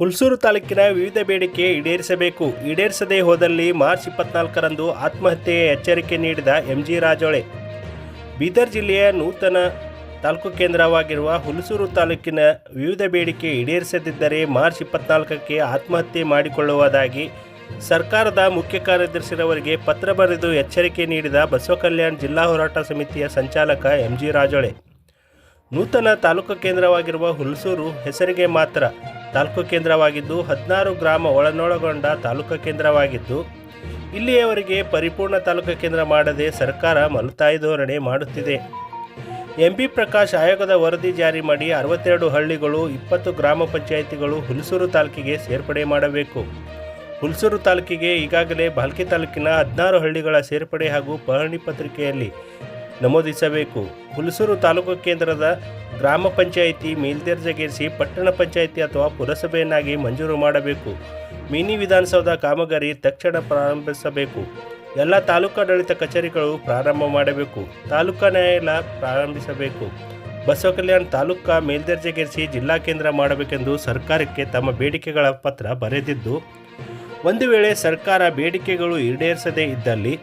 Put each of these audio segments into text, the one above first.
ಹುಲ್ಸೂರು ತಾಲೂಕಿನ ವಿವಿಧ ಬೇಡಿಕೆ ಈಡೇರಿಸಬೇಕು. ಈಡೇರಿಸದೇ ಹೋದಲ್ಲಿ ಮಾರ್ಚ್ ಇಪ್ಪತ್ನಾಲ್ಕರಂದು ಆತ್ಮಹತ್ಯೆಯ ಎಚ್ಚರಿಕೆ ನೀಡಿದ ಎಂಜಿ ರಾಜೋಳೆ. ಬೀದರ್ ಜಿಲ್ಲೆಯ ನೂತನ ತಾಲೂಕು ಕೇಂದ್ರವಾಗಿರುವ ಹುಲ್ಸೂರು ತಾಲೂಕಿನ ವಿವಿಧ ಬೇಡಿಕೆ ಈಡೇರಿಸದಿದ್ದರೆ ಮಾರ್ಚ್ ಇಪ್ಪತ್ನಾಲ್ಕಕ್ಕೆ ಆತ್ಮಹತ್ಯೆ ಮಾಡಿಕೊಳ್ಳುವುದಾಗಿ ಸರ್ಕಾರದ ಮುಖ್ಯ ಕಾರ್ಯದರ್ಶಿರವರಿಗೆ ಪತ್ರ ಬರೆದು ಎಚ್ಚರಿಕೆ ನೀಡಿದ ಬಸವ ಕಲ್ಯಾಣ್ ಜಿಲ್ಲಾ ಹೋರಾಟ ಸಮಿತಿಯ ಸಂಚಾಲಕ ಎಂಜಿ ರಾಜೋಳೆ. ನೂತನ ತಾಲೂಕು ಕೇಂದ್ರವಾಗಿರುವ ಹುಲ್ಸೂರು ಹೆಸರಿಗೆ ಮಾತ್ರ ತಾಲೂಕು ಕೇಂದ್ರವಾಗಿದ್ದು ಹದಿನಾರು ಗ್ರಾಮ ಒಳನೊಳಗೊಂಡ ತಾಲೂಕು ಕೇಂದ್ರವಾಗಿದ್ದು, ಇಲ್ಲಿಯವರೆಗೆ ಪರಿಪೂರ್ಣ ತಾಲೂಕು ಕೇಂದ್ರ ಮಾಡದೆ ಸರ್ಕಾರ ಮಲತಾಯಿ ಧೋರಣೆ ಮಾಡುತ್ತಿದೆ. ಎಂಪಿ ಪ್ರಕಾಶ್ ಆಯೋಗದ ವರದಿ ಜಾರಿ ಮಾಡಿ ಅರವತ್ತೆರಡು ಹಳ್ಳಿಗಳು, ಇಪ್ಪತ್ತು ಗ್ರಾಮ ಪಂಚಾಯಿತಿಗಳು ಹುಲ್ಸೂರು ತಾಲೂಕಿಗೆ ಸೇರ್ಪಡೆ ಮಾಡಬೇಕು. ಹುಲ್ಸೂರು ತಾಲೂಕಿಗೆ ಈಗಾಗಲೇ ಬಾಲ್ಕಿ ತಾಲೂಕಿನ ಹದಿನಾರು ಹಳ್ಳಿಗಳ ಸೇರ್ಪಡೆ ಹಾಗೂ ಪಹಣಿ ಪತ್ರಿಕೆಯಲ್ಲಿ ನಮೂದಿಸಬೇಕು. ಹುಲಸೂರು ತಾಲೂಕು ಕೇಂದ್ರದ ಗ್ರಾಮ ಪಂಚಾಯಿತಿ ಮೇಲ್ದರ್ಜೆಗೇರಿಸಿ ಪಟ್ಟಣ ಪಂಚಾಯಿತಿ ಅಥವಾ ಪುರಸಭೆಯನ್ನಾಗಿ ಮಂಜೂರು ಮಾಡಬೇಕು. ಮಿನಿ ವಿಧಾನಸೌಧ ಕಾಮಗಾರಿ ತಕ್ಷಣ ಪ್ರಾರಂಭಿಸಬೇಕು. ಎಲ್ಲ ತಾಲೂಕಾಡಳಿತ ಕಚೇರಿಗಳು ಪ್ರಾರಂಭ ಮಾಡಬೇಕು. ತಾಲೂಕಾ ನ್ಯಾಯಾಲಯ ಪ್ರಾರಂಭಿಸಬೇಕು. ಬಸವ ಕಲ್ಯಾಣ ತಾಲೂಕಾ ಮೇಲ್ದರ್ಜೆಗೇರಿಸಿ ಜಿಲ್ಲಾ ಕೇಂದ್ರ ಮಾಡಬೇಕೆಂದು ಸರ್ಕಾರಕ್ಕೆ ತಮ್ಮ ಬೇಡಿಕೆಗಳ ಪತ್ರ ಬರೆದಿದ್ದು, ಒಂದು ವೇಳೆ ಸರ್ಕಾರ ಬೇಡಿಕೆಗಳು ಈಡೇರಿಸದೇ ಇದ್ದಲ್ಲಿ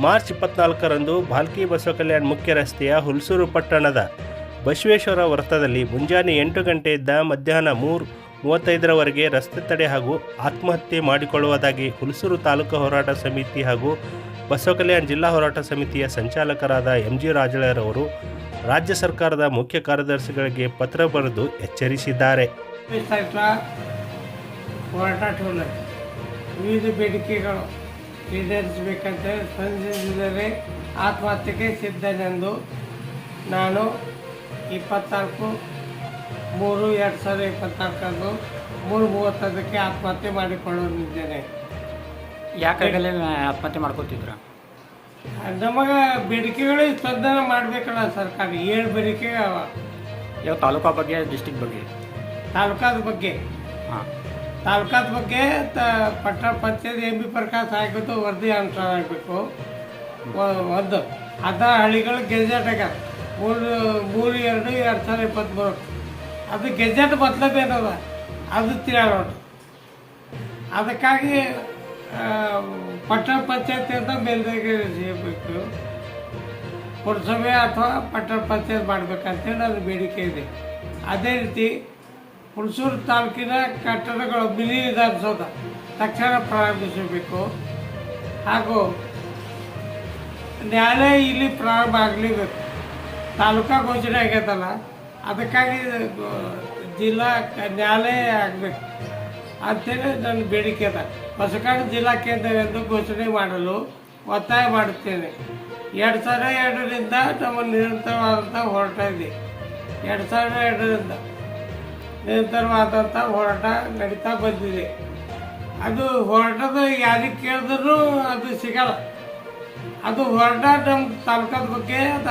ಮಾರ್ಚ್ ಇಪ್ಪತ್ನಾಲ್ಕರಂದು ಭಾಲ್ಕಿ ಬಸವ ಕಲ್ಯಾಣ್ ಮುಖ್ಯ ರಸ್ತೆಯ ಹುಲ್ಸೂರು ಪಟ್ಟಣದ ಬಸವೇಶ್ವರ ವೃತ್ತದಲ್ಲಿ ಮುಂಜಾನೆ ಎಂಟು ಗಂಟೆಯಿಂದ ಮಧ್ಯಾಹ್ನ ಮೂರು ಮೂವತ್ತೈದರವರೆಗೆ ರಸ್ತೆ ತಡೆ ಹಾಗೂ ಆತ್ಮಹತ್ಯೆ ಮಾಡಿಕೊಳ್ಳುವುದಾಗಿ ಹುಲ್ಸೂರು ತಾಲೂಕು ಹೋರಾಟ ಸಮಿತಿ ಹಾಗೂ ಬಸವ ಕಲ್ಯಾಣ್ ಜಿಲ್ಲಾ ಹೋರಾಟ ಸಮಿತಿಯ ಸಂಚಾಲಕರಾದ ಎಂ ಜಿ ರಾಜಳರವರು ರಾಜ್ಯ ಸರ್ಕಾರದ ಮುಖ್ಯ ಕಾರ್ಯದರ್ಶಿಗಳಿಗೆ ಪತ್ರ ಬರೆದು ಎಚ್ಚರಿಸಿದ್ದಾರೆ. ಹೋರಾಟ ವಿವಿಧ ಬೇಡಿಕೆಗಳು. ಈಡೇರಿಸಬೇಕಂತ ಸ್ಪಂದಿಸಿದರೆ ಆತ್ಮಹತ್ಯೆಗೆ ಸಿದ್ಧನೆಂದು ನಾನು ಇಪ್ಪತ್ನಾಲ್ಕು ಮೂರು ಎರಡು ಸಾವಿರದ ಇಪ್ಪತ್ನಾಲ್ಕರಂದು ಮೂರು ಮೂವತ್ತೈದಕ್ಕೆ ಆತ್ಮಹತ್ಯೆ ಮಾಡಿಕೊಳ್ಳಲಿದ್ದೇನೆ ಯಾಕಾಗಲೇ ಆತ್ಮಹತ್ಯೆ ಮಾಡ್ಕೋತಿದ್ರ ನಮಗೆ ಬೇಡಿಕೆಗಳು ಸ್ಪಂದನೆ ಮಾಡಬೇಕಲ್ಲ ಸರ್ಕಾರ ಏಳು ಬೇಡಿಕೆ ಅವ ಯಾವ ತಾಲೂಕಾ ಬಗ್ಗೆ ಡಿಸ್ಟಿಕ್ ಬಗ್ಗೆ? ತಾಲೂಕಾದ ಬಗ್ಗೆ. ಹಾಂ. ತಾಲೂಕಾದ ಬಗ್ಗೆ ತ ಪಟ್ಟಣ ಪಂಚಾಯತ್ ಎಂ ಬಿ ಪ್ರಕಾಶ್ ಆಗಿದ್ದು ವರದಿ ಅನುಷ್ಠಾನ ಆಗಬೇಕು ಒಂದು, ಅದ ಹಳ್ಳಿಗಳು ಗೆಜೆಟ್ ಆಗ ಮೂರು ಮೂರು, ಎರಡು ಎರಡು ಸಾವಿರದ ಇಪ್ಪತ್ತ್ಮೂರು ಅದು ಗೆಜೆಟ್ ಬದಲಬೇನದ ಅದು ತಿಳಿಯೋಣ ಅದಕ್ಕಾಗಿ ಪಟ್ಟ ಪಟ್ಟಣ ಪಂಚಾಯತಿಯಿಂದ ಮೇಲ್ದಾಗೆ ಸಿಗಬೇಕು ಪುರಸಭೆ ಅಥವಾ ಪಟ್ಟಣ ಪಂಚಾಯತ್ ಮಾಡಬೇಕಂತೇಳಿ ನನ್ನ ಬೇಡಿಕೆ ಇದೆ. ಅದೇ ರೀತಿ ಹುಣಸೂರು ತಾಲೂಕಿನ ಕಟ್ಟಡಗಳು ಮಿನಿ ವಿಧಾನಸೌಧ. ತಕ್ಷಣ ಪ್ರಾರಂಭಿಸಬೇಕು. ಹಾಗೂ ನ್ಯಾಯಾಲಯ ಇಲ್ಲಿ ಪ್ರಾರಂಭ ಆಗಲೇಬೇಕು. ತಾಲೂಕಾ ಘೋಷಣೆ ಆಗ್ಯದಲ್ಲ ಅದಕ್ಕಾಗಿ ಜಿಲ್ಲಾ ನ್ಯಾಯಾಲಯ ಆಗಬೇಕು. ಅಂತೇಳಿ ನನ್ನ ಬೇಡಿಕೆ ಅದ. ಹೊಸಕಾಡು ಜಿಲ್ಲಾ ಕೇಂದ್ರ ಎಂದು ಘೋಷಣೆ ಮಾಡಲು ಒತ್ತಾಯ ಮಾಡುತ್ತೇನೆ. ಎರಡು ಸಾವಿರದ ಎರಡರಿಂದ ನಮ್ಮ ನಿರಂತರವಾದಂಥ ಹೋರಾಟ ಇದೆ. ಎರಡು ಸಾವಿರದ ಎರಡರಿಂದ ನಿರಂತರವಾದಂಥ ಹೋರಾಟ ನಡೀತಾ ಬಂದಿದೆ. ಅದು ಹೋರಾಟದ ಯಾರಿಗೆ ಕೇಳಿದ್ರು ಅದು ಸಿಗಲ್ಲ. ಅದು ಹೋರಾಟ ನಮ್ಮ ತಾಲೂಕದ ಬಗ್ಗೆ, ಅದ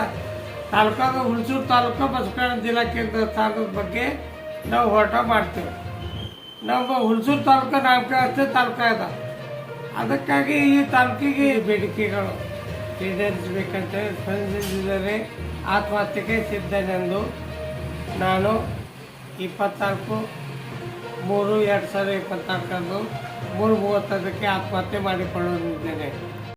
ತಾಲೂಕಾದ ಹುಣಸೂರು ತಾಲೂಕು ಬಸವಕಲ್ಯಾಣ ಜಿಲ್ಲಾ ಕೇಂದ್ರ ತಾಲೂಕದ ಬಗ್ಗೆ ನಾವು ಹೋರಾಟ ಮಾಡ್ತೇವೆ. ನಮ್ಮ ಹುಣಸೂರು ತಾಲೂಕು ನಾಲ್ಕು ಅಷ್ಟೇ ತಾಲೂಕು ಅದ. ಅದಕ್ಕಾಗಿ ಈ ತಾಲೂಕಿಗೆ ಬೇಡಿಕೆಗಳು ಈಡೇರಿಸಬೇಕಂತ ಸ್ಪಂದಿಸಿದರೆ ಆತ್ಮಹತ್ಯೆಗೆ ಸಿದ್ಧನೆಂದು ನಾನು ಇಪ್ಪತ್ನಾಲ್ಕು ಮೂರು ಎರಡು ಸಾವಿರದ ಇಪ್ಪತ್ನಾಲ್ಕರಂದು ಮೂರು ಮೂವತ್ತೊಂದಕ್ಕೆ ಆತ್ಮಹತ್ಯೆ ಮಾಡಿಕೊಳ್ಳಲಿದ್ದೇನೆ